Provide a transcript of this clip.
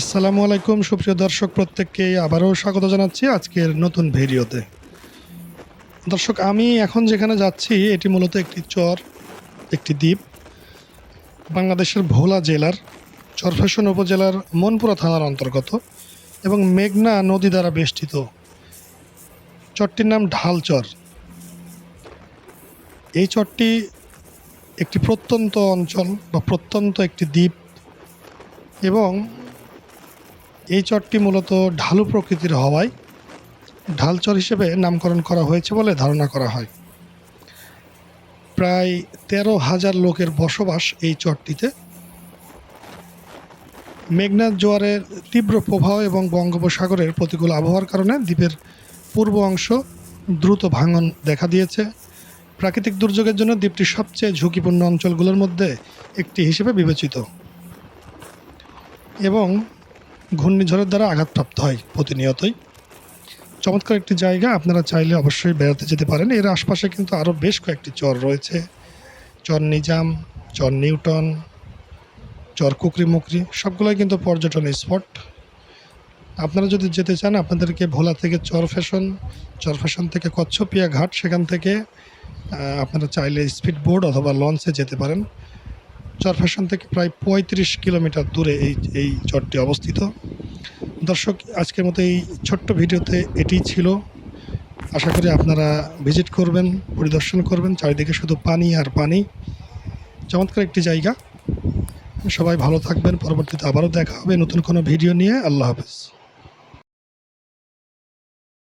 আসসালামু আলাইকুম, সুপ্রিয় দর্শক, প্রত্যেককে আবারও স্বাগত জানাচ্ছি আজকের নতুন ভিডিওতে। দর্শক, আমি এখন যেখানে যাচ্ছি, এটি মূলত একটি চর, একটি দ্বীপ, বাংলাদেশের ভোলা জেলার চরফ্যাশন উপজেলার মনপুরা থানার অন্তর্গত এবং মেঘনা নদী দ্বারা বেষ্টিত। চরটির নাম ঢালচর এই চরটি একটি প্রত্যন্ত অঞ্চল বা প্রত্যন্ত একটি দ্বীপ এবং এই চরটি মূলত ঢালু প্রকৃতির হওয়ায় ঢালচর হিসেবে নামকরণ করা হয়েছে বলে ধারণা করা হয়। প্রায় তেরো হাজার লোকের বসবাস এই চরটিতে। মেঘনা জোয়ারের তীব্র প্রবাহ এবং বঙ্গোপসাগরের প্রতিকূল আবহাওয়ার কারণে দ্বীপের পূর্ব অংশ দ্রুত ভাঙন দেখা দিয়েছে। প্রাকৃতিক দুর্যোগের জন্য দ্বীপটি সবচেয়ে ঝুঁকিপূর্ণ অঞ্চলগুলোর মধ্যে একটি হিসেবে বিবেচিত। এবং ঘূর্ণিঝড়ের দ্বারা আঘাতপ্রাপ্ত হয় প্রতিনিয়তই। চমৎকার একটি জায়গা, আপনারা চাইলে অবশ্যই বেড়াতে যেতে পারেন। এর আশপাশে কিন্তু আরও বেশ কয়েকটি চর রয়েছে। চর নিজাম, চর নিউটন, চর কুকরি মুকরি সবগুলোই কিন্তু পর্যটন স্পট। আপনারা যদি যেতে চান, আপনাদেরকে ভোলা থেকে চর ফ্যাশন চর ফ্যাশন থেকে কচ্ছপিয়া ঘাট, সেখান থেকে আপনারা চাইলে স্পিড বোর্ড অথবা লঞ্চে যেতে পারেন। চর ফ্যাশন থেকে প্রায় পঁয়ত্রিশ কিলোমিটার দূরে এই এই চরটি অবস্থিত। দর্শক, আজকের মতো এই ছোট্ট ভিডিওতে এটি ছিল। আশা করি আপনারা ভিজিট করবেন, পরিদর্শন করবেন, চারিদিকে শুধু পানি আর পানি। চমৎকার একটি জায়গা। সবাই ভালো থাকবেন, পরবর্তীতে আবারও দেখা হবে নতুন কোনো ভিডিও নিয়ে। আল্লাহ হাফেজ।